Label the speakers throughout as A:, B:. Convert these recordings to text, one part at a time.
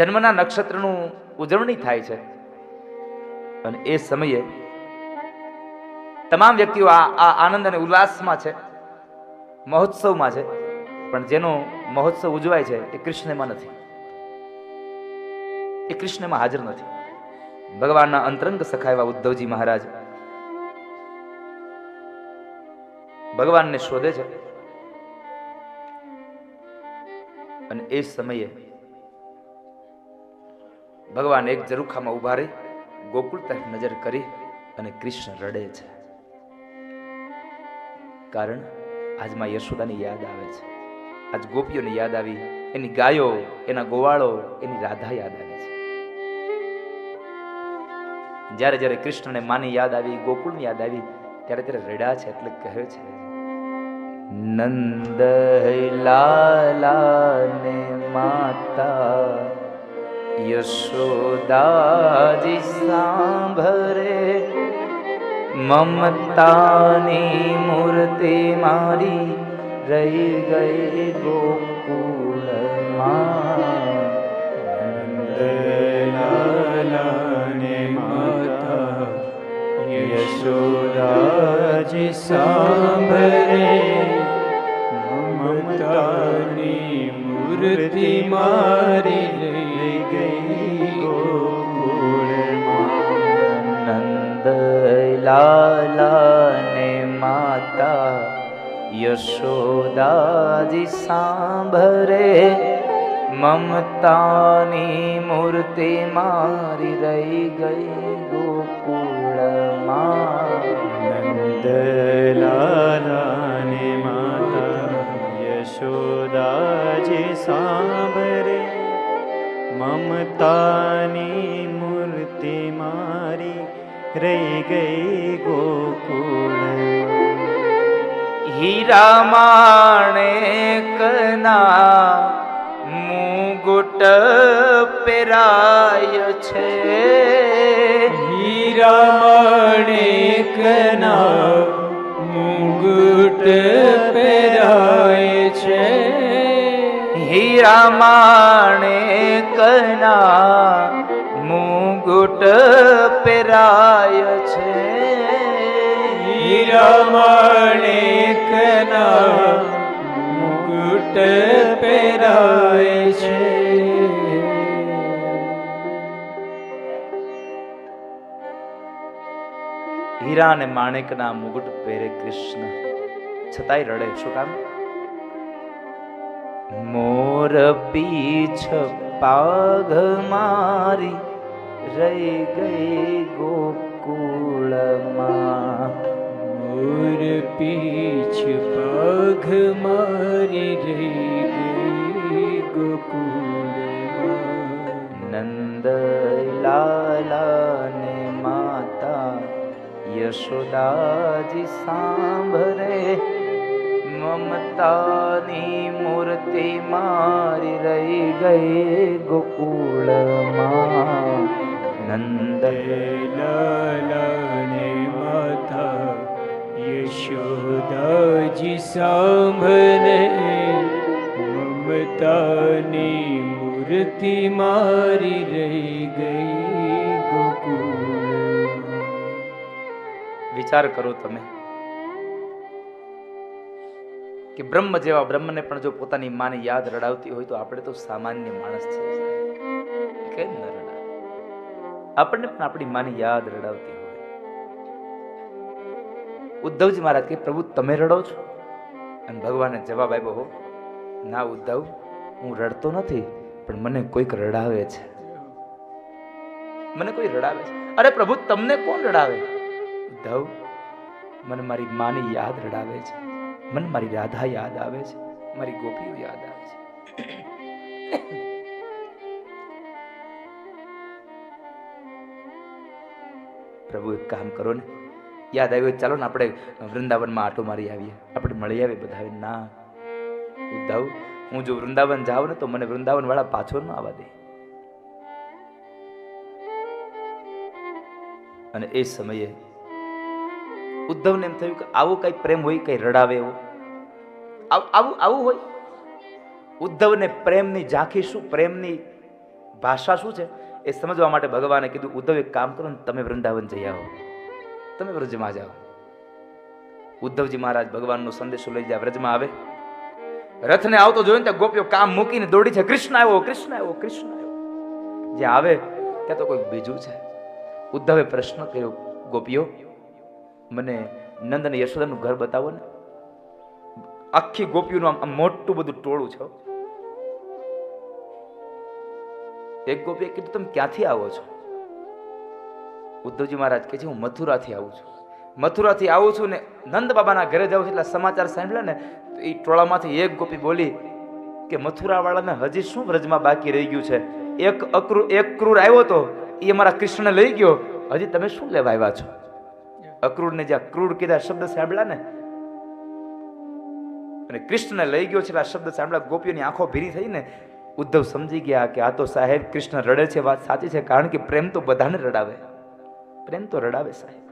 A: જન્મના નક્ષત્રનું ઉજવણી થાય છે. અને એ સમયે તમામ વ્યક્તિઓ આ આનંદ અને ઉલ્લાસમાં છે. મહોત્સવમાં છે. પણ જેનો મહોત્સવ ઉજવાય છે એ કૃષ્ણમાં નથી. એ કૃષ્ણમાં હાજર નથી. ભગવાનના અંતરંગ સખા એવા ઉદ્ધવજી મહારાજ ભગવાનને શોધે છે. અને એ સમયે ભગવાન એક ઝરૂખામાં ઊભા રહી, ગોકુળ તરફ નજર કરી અને કૃષ્ણ રડે છે. કારણ આજમાં યશોદાની યાદ આવે છે. આજ ગોપીઓની યાદ આવી, એની ગાયો, એના ગોવાળો, એની રાધા યાદ આવે છે. જ્યારે જ્યારે કૃષ્ણને માની યાદ આવી, ગોકુળની યાદ આવી, ત્યારે ત્યારે રડ્યા છે એટલે કહે છે નંદ લાલા ને માતા યશોદાજી સાંભરે મમતાની મૂર્તિ મારી રહી ગઈ ગોકુળમાં.
B: યશોદાજી સાંભરે મમતાની મૂર્તિ મારી
A: લાલા ને માતા યશોદાજી સાંભરે મમતાની મૂર્તિ મારી રહી ગઈ ગોકુળમાં.
B: નંદલાલાને માતા યશોદાજી સાંભરે મમતાની રહી ગઈ ગોકુળ
A: હીરા માણેકના મુગુટ પેરાય છે
B: હીરામણેકના મુગુટ પેરાય છે
A: હીરા માણેકના મુગુટ પેરાય છે.
B: મુકુટ પેરાય પહેરાય છે.
A: હીરા અને માણેકના મુગટ પહેરે કૃષ્ણ. છતાંય રડે, શું કામ? મોર પીછ પાઘ મારી રહી ગઈ ગોકુળમાં.
B: મોર પીછ પગ મારી રહી ગઈ ગોકુળમાં.
A: નંદ લાલાને માતા યશોદાજી સાંભરે મમતાની મૂર્તિ મારી રહી ગઈ ગોકુળમાં. નંદ
B: લાલાને માતા યશોદાજી સાંભળે મમતાની મૂર્તિ મારી રહી ગઈ ગોકુળમાં
A: વિચાર કરો તમે કે બ્રહ્મ જેવા બ્રહ્મને પણ જો પોતાની માને યાદ રડાવતી હોય તો આપણે તો સામાન્ય માણસ છીએ. કેમ ન રડાય. આપણને પણ આપણી માની યાદ રડાવતી હોય. ઉદ્ધવજી મહારાજ કે પ્રભુ, તમે રડો છો? અને ભગવાને જવાબ આપ્યો, હો, ના ઉદ્ધવ, હું રડતો નથી, પણ મને કોઈક રડાવે છે. મને કોઈ રડાવે છે? અરે પ્રભુ, તમને કોણ રડાવે? ઉદ્ધવ, મને મારી માની યાદ રડાવે છે. મને મારી રાધા યાદ આવે છે. મારી ગોપીઓ યાદ આવે છે. પ્રભુ એક કામ કરો ને. યાદ આવ્યું ચાલો ને આપણે વૃંદાવનમાં આટો મારી આવીએ. આપણે મળી આવીએ બધા ના. ઉદ્ધવ, હું જો વૃંદાવન જાઉં ને તો મને વૃંદાવન વાળા પાછો ન આવવા દે. અને એ સમયે ઉદ્ધવને એમ થયું કે આવો કઈ પ્રેમ હોય, કઈ રડાવે એવો. આવ- આવું હોય. ઉદ્ધવને પ્રેમની ઝાંખી શું? પ્રેમની ભાષા શું છે? એ સમજવા માટે ભગવાને કીધું, ઉદ્ધવ, એક કામ કરો ને તમે વૃંદાવન જઈ આવો. તમે વ્રજમાં જાઓ. ઉદ્ધવજી મહારાજ ભગવાનનો સંદેશો લઈ જાય વ્રજમાં આવે. રથને આવતો જોઈને ત્યાં ગોપીઓ કામ મૂકીને દોડી છે, કૃષ્ણ આવ્યો કૃષ્ણ આવ્યો કૃષ્ણ આવ્યો જે આવે, ત્યાં તો કોઈ બીજું છે. ઉદ્ધવે પ્રશ્ન કર્યો, ગોપીઓ, મને નંદ અને યશોદાનું ઘર બતાવો ને. આખી ગોપીઓનું આમ મોટું બધું ટોળું છે એક ગોપીએ કીધું, તમે ક્યાંથી આવો છો? ઉદ્ધવજી મહારાજ કહે છે, હું મથુરાથી આવું છું. મથુરાથી આવું છું ને નંદ બાબાના ઘરે જાઉં છું એટલે સમાચાર સાંભળ્યા ને, તો એ ટોળામાંથી એક ગોપી બોલી કે, મથુરાવાળાને હજી શું વ્રજમાં બાકી રહી ગયું છે? એક અક્રૂર, એક ક્રૂર આવ્યો તો એ અમારા કૃષ્ણને લઈ ગયો. હજી તમે શું લેવા આવ્યા છો? અક્રૂરને જ્યાં ક્રૂર કીધા શબ્દ સાંભળ્યા ને, અને કૃષ્ણને લઈ ગયો છે આ શબ્દ સાંભળ્યા, ગોપીઓની આંખો ભીરી થઈ ને ઉદ્ધવ સમજી ગયા કે આ તો સાહેબ કૃષ્ણ રડે છે, વાત સાચી છે, કારણ કે પ્રેમ તો બધાને રડાવે. પ્રેમ તો રડાવે સાહેબ.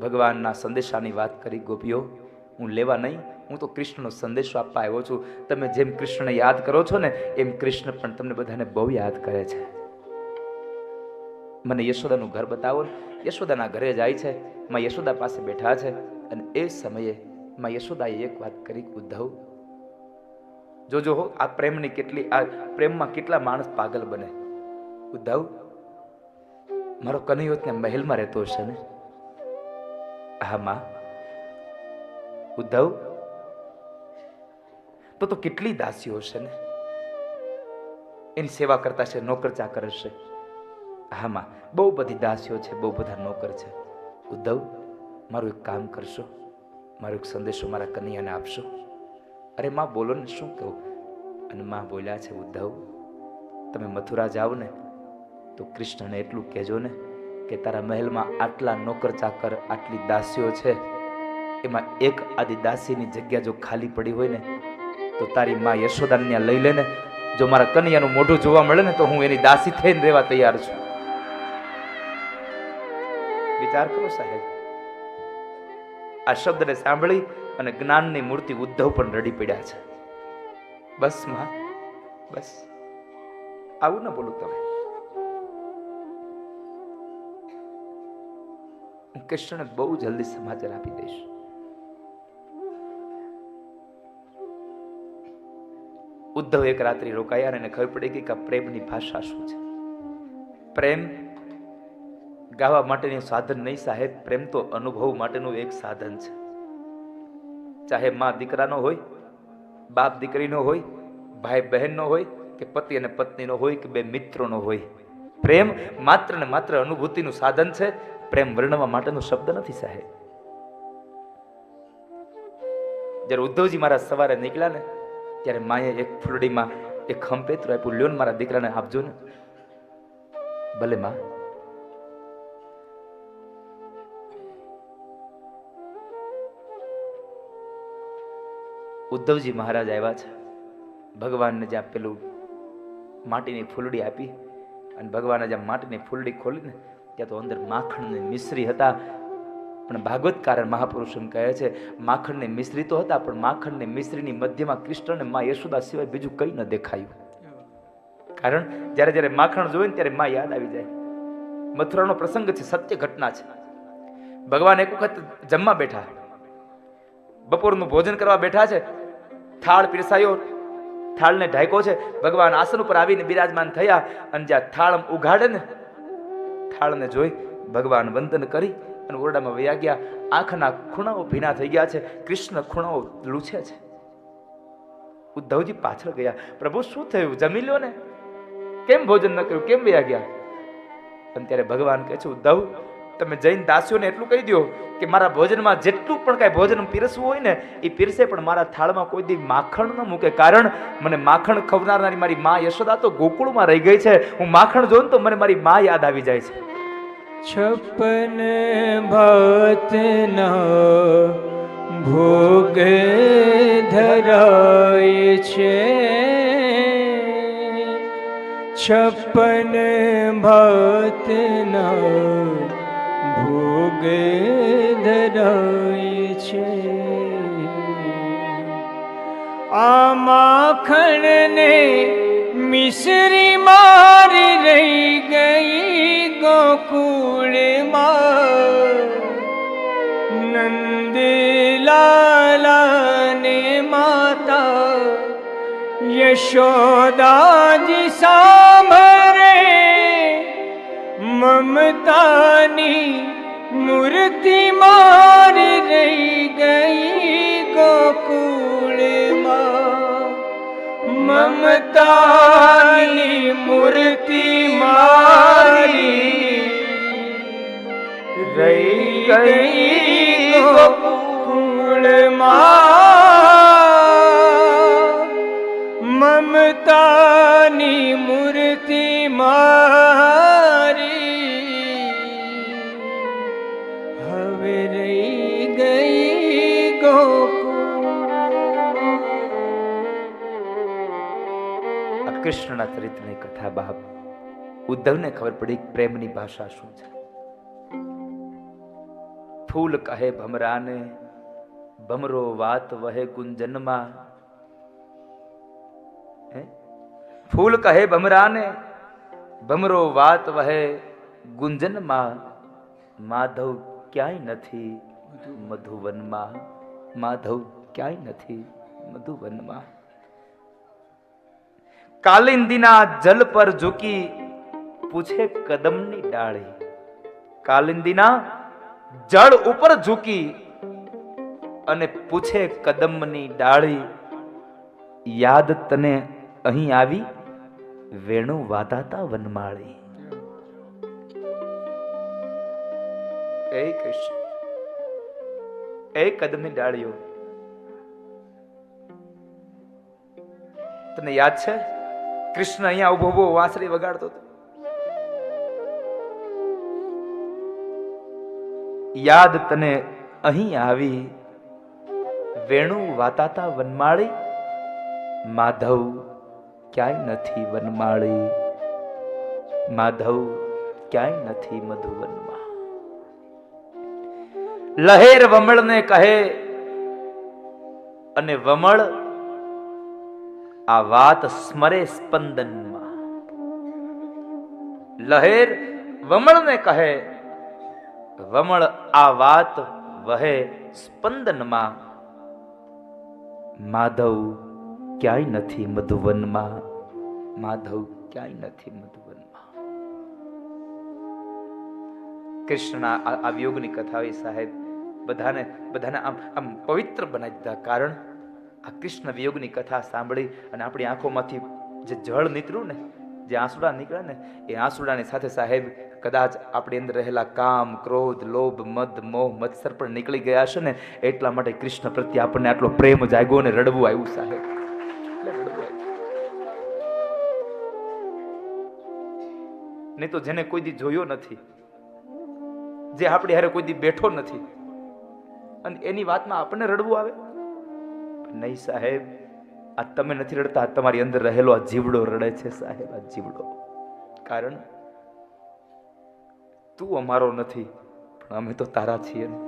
A: ભગવાનના સંદેશાની વાત કરી, ગોપીઓ, હું લેવા નહીં, હું તો કૃષ્ણનો સંદેશો આપવા આવ્યો છું. તમે જેમ કૃષ્ણને યાદ કરો છો ને, એમ કૃષ્ણ પણ તમને બધાને બહુ યાદ કરે છે. મને યશોદાનું ઘર બતાવો યશોદાના ઘરે જાય છે. માં યશોદા પાસે બેઠા છે. અને એ સમયે માં યશોદાએ એક વાત કરી, ઉદ્ધવ જોજો હો, આ પ્રેમની કેટલી, આ પ્રેમમાં કેટલા માણસ પાગલ બને. ઉદ્ધવ, મારો કનૈયો ત્યાં મહેલમાં રહેતો હશે ને? હા, માં. ઉદ્ધવ, તો તો કેટલી દાસીઓ હશે ને? એની સેવા કરતા છે નોકર ચાકર હશે. હા, માં. બહુ બધી દાસીઓ છે, બહુ બધા નોકર છે. ઉદ્ધવ, મારું એક કામ કરશો. મારો એક સંદેશો મારા કનૈયાને આપશો. અરે માં, બોલો ને, શું કહું? અને માં બોલ્યા છે, ઉદ્ધવ, તમે મથુરા જાઓ ને, તો કૃષ્ણને એટલું કહેજો ને કે તારા મહેલમાં આટલા નોકર ચાકર આટલી દાસીઓ છે. એમાં એક આદિ દાસીની જગ્યા જો ખાલી પડી હોય ને, તો તારી માં યશોદાને ત્યાં લઈ લે ને. જો મારા કન્યાનું મોઢું જોવા મળે ને, તો હું એની દાસી થઈને રહેવા તૈયાર છું. વિચાર કરો સાહેબ આ શબ્દને સાંભળી અને જ્ઞાનની મૂર્તિ ઉદ્ધવ પણ રડી પડ્યા છે. બસમાં, બસ. આવું ના બોલું તમે. હું બહુ જલ્દી સમાચાર આપી દઈશ. ઉદ્ધવ એક રાત્રિ રોકાયા અને ખબર પડી ગઈ કે પ્રેમની ભાષા શું છે. પ્રેમ ગાવા માટેનું સાધન નહીં સાહેબ, પ્રેમ તો અનુભવ માટેનું એક સાધન છે. ચાહે માં દીકરાનો હોય, બાપ દીકરીનો હોય, ભાઈ બહેનનો હોય, કે પતિ અને પત્નીનો હોય, કે બે મિત્રોનો હોય. પ્રેમ માત્ર ને માત્ર અનુભૂતિનું સાધન છે, પ્રેમ વર્ણવા માટેનો શબ્દ નથી સાહેબ. જ્યારે ઉદ્ધવજી મારા સવારે નીકળ્યા ને, ત્યારે માએ એક ફૂલડીમાં એક ખંપેતરું આપ્યું. લ્યો ને મારા દીકરાને આપજો ને. ભલે માં. ઉદ્ધવજી મહારાજ આવ્યા છે. ભગવાનને જ્યાં પેલું માટીની ફૂલડી આપી અને ભગવાને જ્યાં માટીની ફૂલડી ખોલીને ત્યાં તો અંદર માખણની મિશ્રી હતા. પણ ભાગવતકાર મહાપુરુષ એમ કહે છે, માખણની મિશ્રી તો હતા, પણ માખણની મિશ્રીની મધ્યમાં કૃષ્ણને મા યશોદા સિવાય બીજું કંઈ ન દેખાયું. કારણ જ્યારે જ્યારે માખણ જોયું ને ત્યારે મા યાદ આવી જાય. મથુરાનો પ્રસંગ છે, સત્ય ઘટના છે. ભગવાન એક વખત જમવા બેઠા. બપોરનું ભોજન કરવા બેઠા છે થાળ પીરસાયો. થાળને ઢાંકો છે. ભગવાન આસન ઉપર આવીને બિરાજમાન થયા અને જ્યાં થાળ ઉઘાડે ને, થાળને જોઈ ભગવાન વંદન કરી અને ઓરડામાં વયા ગયા. આંખના ખૂણાઓ ભીના થઈ ગયા છે. કૃષ્ણ ખૂણાઓ લૂછે છે. ઉદ્ધવજી પાછળ ગયા. પ્રભુ, શું થયું? જમી લ્યો ને. કેમ ભોજન ન કર્યું? કેમ વયા ગયા? અને ત્યારે ભગવાન કહે છે, ઉદ્ધવ તમે જૈન દાસીઓને એટલું કહી દો કે મારા ભોજનમાં જેટલું પણ કાંઈ ભોજન પીરસવું હોય ને એ પીરસે પણ મારા થાળમાં કોઈ દી માખણ ન મૂકે. કારણ મને માખણ ખવડાવનારી મારી મા યશોદા તો ગોકુળમાં રહી ગઈ છે. હું માખણ જોઉં ને તો મને મારી મા યાદ આવી જાય છે.
B: છપ્પન ભાતના ભોગ ધરાય છે. છપ્પન ભાતના ભોગ ધરાય છે. આ માખણને મિશ્રી મારી રહી ગઈ ગોકુળમાં. નંદ લાલાને માતા યશોદાજી સાંભરે ममतानी मूर्ति मार ममतानि मूर्तिमा कूलमा ममतानी मूर्ति मारी रही गई गोकुल कूळमा મમતાની મૂર્તિ મારી હવે રહી ગઈ
A: આ કૃષ્ણના ચરિત્રની કથા બાપ, ઉદ્ધવને ખબર પડી પ્રેમની ભાષા શું છે ફૂલ કહે ભમરાને, ભમરો વાત વહે ગુંજનમાં? ફૂલ કહે ભમરાને ભમરો વાત વહે ગુંજનમાં માધવ ક્યાંય નથી મધુવનમાં. માધવ ક્યાંય નથી મધુવનમાં. કાલિંદીના જલ પર ઝૂકી પૂછે કદમની ડાળી. કાલિંદીના જળ ઉપર ઝૂકી અને પૂછે કદમની ડાળી. યાદ તને અહીં આવી વેણુ વાતાતા વનમાળી. એ કૃષ્ણ, એ કદમની ડાળીઓ. તને યાદ છે? કૃષ્ણ અહીંયા ઊભો ઊભો વાંસળી વગાડતો હતો. યાદ તને અહીં આવી વેણુ વાતાતા વનમાળી, માધવ ક્યાંય નથી વનમાળી. માધવ, ક્યાંય નથી મધુવનમાં. લહેર વમળને કહે, અને વમળ આ વાત સ્મરે સ્પંદનમાં. લહેર વમળને કહે, વમળ આ વાત વહે સ્પંદનમાં. માધવ ક્યાંય નથી મધુવનમાં. માધવ, ક્યાંય નથી મધુવનમાં. કૃષ્ણ આ યોગની કથા હોય સાહેબ. બધાને બધાને આમ આમ પવિત્ર બનાવી દીધા. કારણ આ કૃષ્ણ વિયોગની કથા સાંભળી અને આપણી આંખોમાંથી જે જળ નીકળ્યું ને, જે આંસુડા નીકળ્યા ને, એ આંસુડાની સાથે સાહેબ કદાચ આપણી અંદર રહેલા કામ, ક્રોધ, લોભ, મદ, મોહ, મત્સર પણ નીકળી ગયા છે ને, એટલા માટે કૃષ્ણ પ્રત્યે આપણને આટલો પ્રેમ જાગ્યો ને રડવું આવ્યું સાહેબ. નહીં તો જેને કોઈ દી જોયો નથી, જે આપણી હારે કોઈ દી બેઠો નથી. અને એની વાતમાં આપણને રડવું આવે? નહીં સાહેબ, આ તમે નથી રડતા તમારી અંદર રહેલો આ જીવડો રડે છે સાહેબ, આ જીવડો. કારણ તું અમારો નથી, પણ અમે તો તારા છીએ ને.